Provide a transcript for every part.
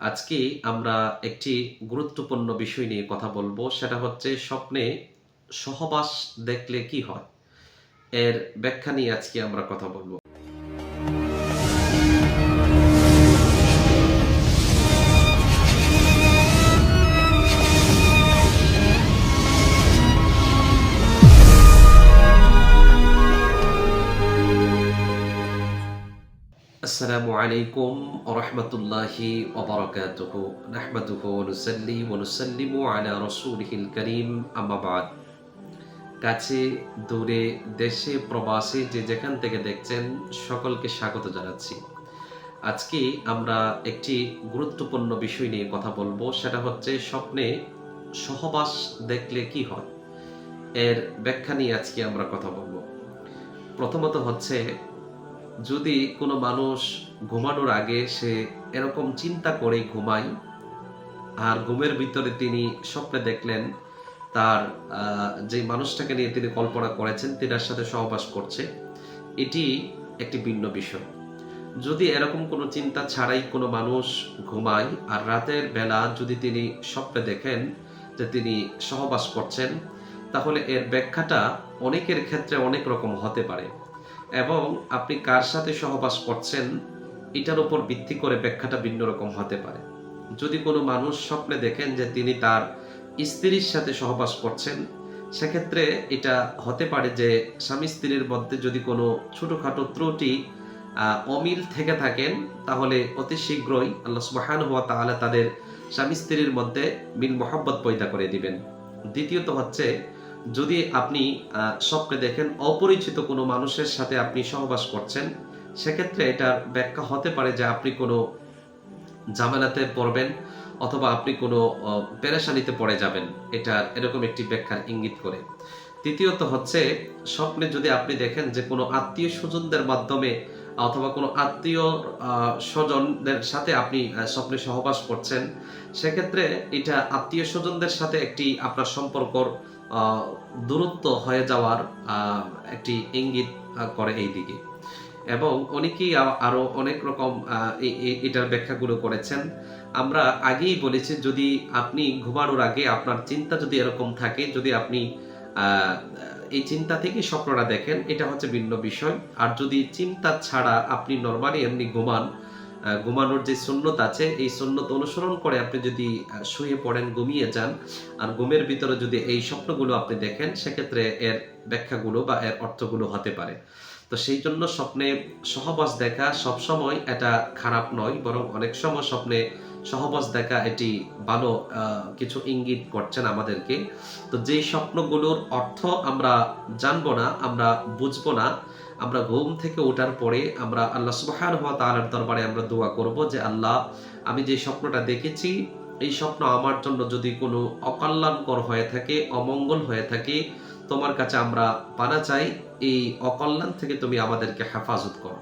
আজকে আমরা একটি গুরুত্বপূর্ণ বিষয় নিয়ে কথা বলব, সেটা হচ্ছে স্বপ্নে সহবাস দেখলে কি হয়? এর ব্যাখ্যা নিয়ে আজকে আমরা কথা বলব। আসসালামু আলাইকুম রহমতুল্লাহি ওবরকাতুহ। নাহমাদুহ ওনুসাল্লি ওনুসাল্লিমু আলা রসুলহিল করিম আমাবাদ কাছে, দূরে, দেশে, প্রবাসী যে যেখান থেকে দেখছেন, সকলকে স্বাগত জানাচ্ছি। আজকে আমরা একটি গুরুত্বপূর্ণ বিষয় নিয়ে কথা বলব, সেটা হচ্ছে স্বপ্নে সহবাস দেখলে কি হয়? এর ব্যাখ্যা নিয়ে আজকে আমরা কথা বলব। প্রথমত হচ্ছে যদি কোনো মানুষ ঘুমানোর আগে সে এরকম চিন্তা করে ঘুমায়, আর ঘুমের ভিতরে তিনি স্বপ্নে দেখলেন তার যে মানুষটাকে নিয়ে তিনি কল্পনা করেছেন, তিনার সাথে সহবাস করছে, এটি একটি ভিন্ন বিষয়। যদি এরকম কোনো চিন্তা ছাড়াই কোনো মানুষ ঘুমায়, আর রাতের বেলা যদি তিনি স্বপ্নে দেখেন যে তিনি সহবাস করছেন, তাহলে এর ব্যাখ্যাটা অনেকের ক্ষেত্রে অনেক রকম হতে পারে। এবং আপনি কার সাথে সহবাস করছেন, এটার উপর ভিত্তি করে ব্যাখ্যাটা ভিন্ন রকম হতে পারে। যদি কোনো মানুষ স্বপ্নে দেখেন যে তিনি তার স্ত্রীর সাথে সহবাস করছেন, সেক্ষেত্রে এটা হতে পারে যে স্বামী স্ত্রীর মধ্যে যদি কোনো ছোটোখাটো ত্রুটি অমিল থেকে থাকেন, তাহলে অতি শীঘ্রই আল্লাহ সুবাহান হওয়া তাহলে তাদের স্বামী স্ত্রীর মধ্যে মিল মোহাব্বত পয়দা করে দিবেন। দ্বিতীয়ত হচ্ছে যদি আপনি স্বপ্নে দেখেন অপরিচিত কোনো মানুষের সাথে আপনি সহবাস করছেন, সেক্ষেত্রে এটার ব্যাখ্যা হতে পারে যে আপনি কোনো ঝামেলাতে পড়বেন অথবা আপনি কোনো পেরেশানিতে পড়ে যাবেন। এটা এরকম একটি ব্যাখ্যার ইঙ্গিত করে। তৃতীয়ত হচ্ছে, স্বপ্নে যদি আপনি দেখেন যে কোনো আত্মীয় স্বজনদের মাধ্যমে অথবা কোনো আত্মীয় স্বজনদের সাথে আপনি স্বপ্নে সহবাস করছেন, সেক্ষেত্রে এটা আত্মীয় স্বজনদের সাথে একটি আপনার সম্পর্কর দূরত্ব হয়ে যাওয়ার একটি ইঙ্গিত করে এই দিকে। এবং অনেকেই আ- আরও অনেক রকম এটার ব্যাখ্যাগুলো করেছেন। আমরা আগেই বলেছি, যদি আপনি ঘুমানোর আগে আপনার চিন্তা যদি এরকম থাকে, যদি আপনি এই চিন্তা থেকে স্বপ্নটা দেখেন, এটা হচ্ছে ভিন্ন বিষয়। আর যদি চিন্তা ছাড়া আপনি নর্মালি এমনি ঘুমান ঘুমানোর যে সুন্নত আছে, এই সুন্নত অনুসরণ করে আপনি যদি শুয়ে পড়েন, ঘুমিয়ে যান, আর ঘুমের ভিতরে যদি এই স্বপ্নগুলো আপনি দেখেন, সেক্ষেত্রে এর ব্যাখ্যাগুলো বা এর অর্থগুলো হতে পারে। তো সেই জন্য স্বপ্নে সহবাস দেখা সবসময় এটা খারাপ নয়, বরং অনেক সময় স্বপ্নে সহবাস দেখা এটি ভালো কিছু ইঙ্গিত করছেন আমাদেরকে। তো যেই স্বপ্নগুলোর অর্থ আমরা জানব না, আমরা বুঝব না আমরা ঘুম থেকে ওঠার পরে আমরা আল্লাহ সুবাহান হওয়া তাআলার দরবারে আমরা দোয়া করব যে আল্লাহ, আমি যে স্বপ্নটা দেখেছি, এই স্বপ্ন আমার জন্য যদি কোনো অকল্যাণকর হয়ে থাকে, অমঙ্গল হয়ে থাকে, তোমার কাছে আমরা পানা চাই, এই অকল্যাণ থেকে তুমি আমাদেরকে হেফাজত করো।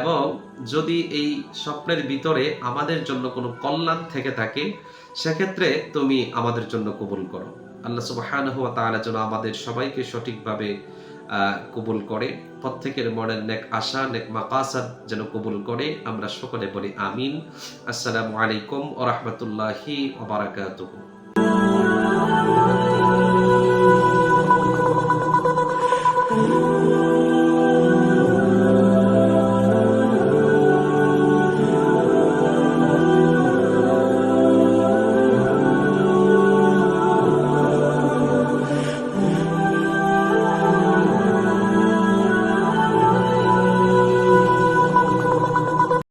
এবং যদি এই স্বপ্নের ভিতরে আমাদের জন্য কোনো কল্যাণ থেকে থাকে, সেক্ষেত্রে তুমি আমাদের জন্য কবুল করো। আল্লাহ সুবহানাহু হওয়া তাআলা যেন আমাদের সবাইকে সঠিকভাবে কবুল করে। প্রত্যেকের মনের নেক আশা, নেক মাকাসাদ যেন কবুল করে। আমরা সকলে বলি আমিন। আসসালামু আলাইকুম ওয়া রাহমাতুল্লাহি ওয়া বারাকাতুহু।